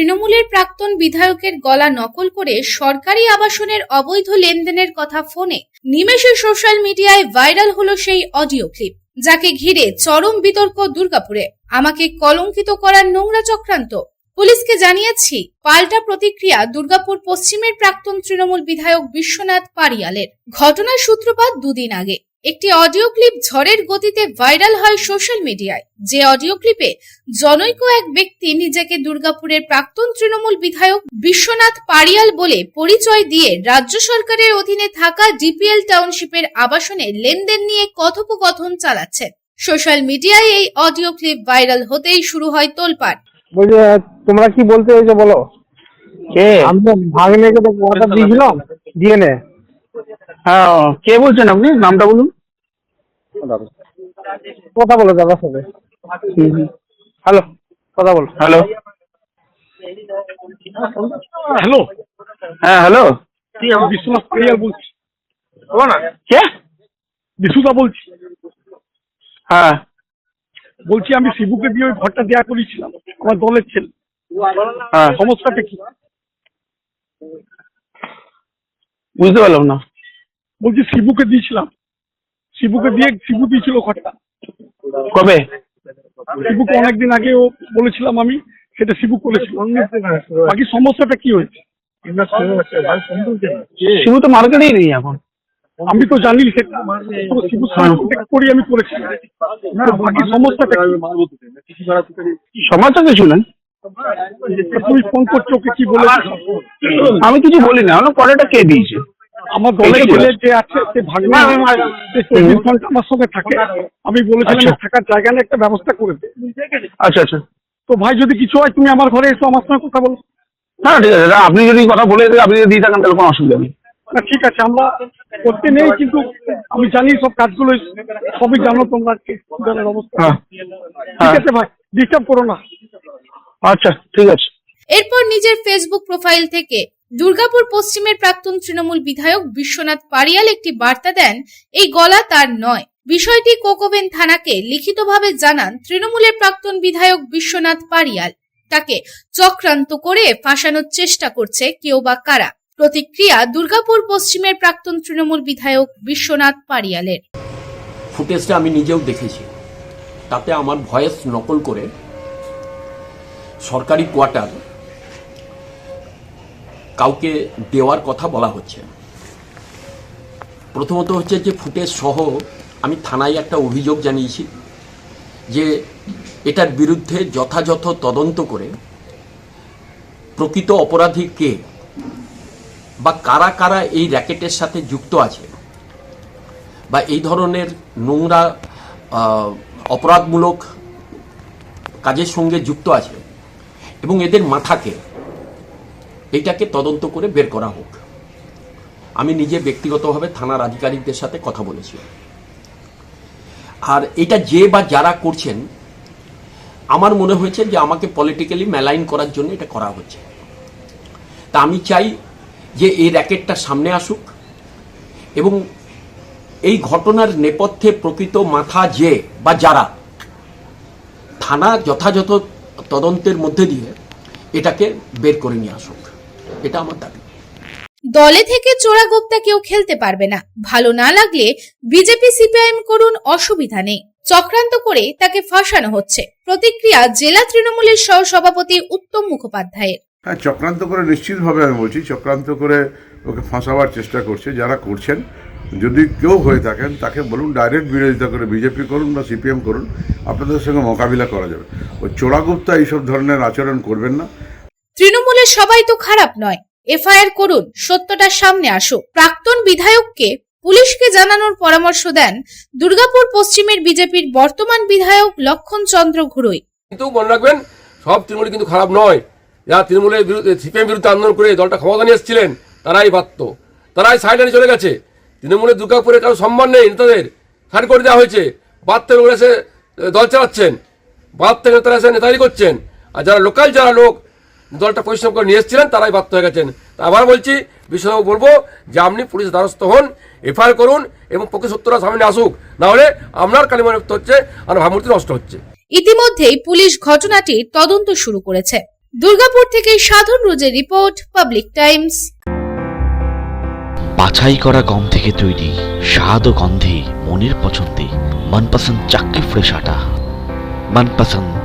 তৃণমূলের প্রাক্তন বিধায়কের গলা নকল করে সরকারি আবাসনের অবৈধ লেনদেনের কথা ফোনে। নিমেষে সোশ্যাল মিডিয়ায় ভাইরাল হলো সেই অডিও ক্লিপ, যাকে ঘিরে চরম বিতর্ক দুর্গাপুরে। আমাকে কলঙ্কিত করার নোংরা চক্রান্ত। পুলিশকে জানিয়েছি, পাল্টা প্রতিক্রিয়া দুর্গাপুর পশ্চিমের প্রাক্তন তৃণমূল বিধায়ক বিশ্বনাথ পারিয়ালের। ঘটনার সূত্রপাত দুদিন আগে। একটি অডিও ক্লিপ ঝড়ের গতিতে ভাইরাল হয় সোশ্যাল মিডিয়ায় যে। অডিও ক্লিপে জনৈক এক ব্যক্তি নিজেকে দুর্গাপুরের প্রাক্তন তৃণমূল বিধায়ক বিশ্বনাথ পারিয়াল বলে পরিচয় দিয়ে রাজ্য সরকারের অধীনে থাকা ডিপিএল টাউনশিপের আবাসনে লেনদেন নিয়ে কথোপকথন চালাচ্ছেন। সোশ্যাল মিডিয়ায় এই অডিও ক্লিপ ভাইরাল হতেই শুরু হয় তোলপাড়। বলছি তোমরা কি বলতে চাইছো বলো? কে? আমি ভাগ্নেকে তো কথা দিয়েছিলাম ডিএনএ হ্যাঁ কে বলছেন আপনি? নামটা বলুন। কথা বলো দাদার সাথে হ্যালো কথা বলো হ্যালো। হ্যালো। হ্যাঁ হ্যালো। আমি বিশ্বনাথ পারিয়াল বলছি। কে? বিশুদা বলছি। হ্যাঁ। বলছি আমি শিবুকে দিয়ে ওই ঘরটা দেয়া করেছিলাম আমার দলের ছেলে। হ্যাঁ। সমস্যাটা কি? বুঝতে পারলাম না। বলছি শিবুকে দিয়েছিলাম। শিবুকে দিয়ে শিবু দিয়েছিল ঘরটা। কবে? শিবুকে অনেকদিন আগে ও বলেছিলাম আমি সেটা শিবু করেছিল। বাকি সমস্যাটা কি হয়েছে? শিবু তো মার্কেটেই নেই এখন। আমি তো জানি সেটা তো শিবুর করি আমি করেছিলাম। তো বাকি সমস্যাটা কি? সমাজটা কে শুনেন। তুমি ফোন করছ ওকে কি বলেছ? আমি কিছু বলি না। কলেটা কে দিয়েছে? আমার দলের ছেলে যে আছে সে ভাগ্নে সে চব্বিশ ঘণ্টা আমার সঙ্গে থাকে আমি বলেছিলাম আচ্ছা। থাকার জায়গা নিয়ে একটা ব্যবস্থা করে দে। আচ্ছা আচ্ছা। তো ভাই যদি কিছু হয় তুমি আমার ঘরে এসো আমার সঙ্গে কথা বলো। না ঠিক আছে দাদা, আপনি যদি কথা বলে আপনি যদি দিয়ে থাকেন তাহলে কোনো অসুবিধা নেই। না ঠিক আছে আমরা করতে নেই কিন্তু আমি জানি সব কাজগুলো সবই জানো তোমরা দলের অবস্থা। হ্যাঁ। ঠিক হ্যাঁ আছে ভাই ডিস্টার্ব করো না। আচ্ছা ঠিক আছে। এরপর নিজের ফেসবুক প্রোফাইল থেকে দুর্গাপুর পশ্চিমের প্রাক্তন তৃণমূল বিধায়ক বিশ্বনাথ পারিয়াল একটি বার্তা দেন, এই গলা তার নয়। বিষয়টি কোকোবেন থানাকে লিখিতভাবে জানান তৃণমূলের প্রাক্তন বিধায়ক বিশ্বনাথ পারিয়াল। তাকে চক্রান্ত করে ফাঁসানোর চেষ্টা করছে কেউ বা কারা। প্রতিক্রিয়া দুর্গাপুর পশ্চিমের প্রাক্তন তৃণমূল বিধায়ক বিশ্বনাথ পারিয়ালের। ফুটেজটা আমি নিজেও দেখেছি। তাতে আমার ভয়েস নকল করে সরকারি কোয়ার্টার কাউকে দেওয়ার কথা বলা হচ্ছে প্রথমত হচ্ছে যে ফুটেজ সহ আমি থানায় একটা অভিযোগ জানিয়েছি যে এটার বিরুদ্ধে যথাযথ তদন্ত করে প্রকৃত অপরাধী কে বা কারা কারা এই র্যাকেটের সাথে যুক্ত আছে বা এই ধরনের নোংরা অপরাধমূলক কাজের সঙ্গে যুক্ত আছে এবং এদের মাথাকে এইটাকে তদন্ত করে বের করা হোক। আমি নিজে ব্যক্তিগতভাবে থানার আধিকারিকদের সাথে কথা বলেছি। আর এটা যে বা যারা করছেন, আমার মনে হয়েছে যে আমাকে পলিটিক্যালি মেলাইন করার জন্য এটা করা হচ্ছে। তা আমি চাই যে এই র্যাকেটটা সামনে আসুক এবং এই ঘটনার নেপথ্যে প্রকৃত মাথা যে বা যারা থানা যথাযথ তদন্তের মধ্যে দিয়ে এটাকে বের করে নিয়ে আসুক। এটা আমার দাবি। দলে থেকে চোরাগোপ্তা কেউ খেলতে পারবে না। ভালো না লাগলে বিজেপি সিপিআইএম করুন অসুবিধা নেই। চক্রান্ত করে তাকে ফাঁসানো হচ্ছে। প্রতিক্রিয়া জেলা তৃণমূলের সহসভাপতি উত্তম মুখোপাধ্যায়ের। হ্যাঁ চক্রান্ত করে নিশ্চিতভাবে আমি বলছি চক্রান্ত করে ওকে ফাঁসাবার চেষ্টা করছে যারা করছেন। যদি কেউ হয়ে থাকেন তাকে বলুন ডাইরেক্ট বিরোধিতা করে বিজেপি করুন বা সিপিএম করুন আপনাদের সঙ্গে মোকাবিলা করা যাবে। ওই চোরাগুপ্তা এইসব ধরনের আচরণ করবেন না। তৃণমূলের সবাই তো খারাপ নয়। এফআইআর করুন, সত্যটা সামনে আসুক। প্রাক্তন বিধায়ককে পুলিশকে জানানোর পরামর্শ দেন দুর্গাপুর পশ্চিমের বিজেপির বর্তমান বিধায়ক লক্ষণ চন্দ্র ঘুরুই। কিন্তু মনে রাখবেন, সব তৃণমূল কিন্তু খারাপ নয়। যারা তৃণমূলের বিরুদ্ধে, সিপিএম বিরুদ্ধে আন্দোলন করে দলটা ক্ষমতা নিয়ে এসেছিলেন, তারাই বাধ্য। তারাই সাইডলাইনে চলে গেছে। তৃণমূলের দুর্গাপুরে কারও সম্মান নেই, নেতাদের। সাইড করে দেওয়া হয়েছে। বাদ থেকে এসে দল চালাচ্ছেন। বাদ থেকে তারা এসে নেতাগিরি করছেন। আর যারা লোকাল, যারা লোক দলটা পরিশ্রম করে নিয়ে এসেছিলেন তারাই বাধ্য হয়ে গেছেন। আবার বলছি বিষয়বাবু বলব যে আপনি পুলিশ দ্বারস্থ হন এফআইআর করুন এবং প্রকৃত সত্যটা সামনে আসুক। না হলে আপনার কালিমার হচ্ছে আর ভাবমূর্তি নষ্ট হচ্ছে। ইতিমধ্যেই পুলিশ ঘটনাটির তদন্ত শুরু করেছে। দুর্গাপুর থেকে সাধন রোজের রিপোর্ট পাবলিক টাইমস। বাছাই করা গম থেকে তৈরি স্বাদ ও গন্ধে মনের পছন্দে মনপসন্দ চাকরি ফ্রেশ আটা। মনপসন্দ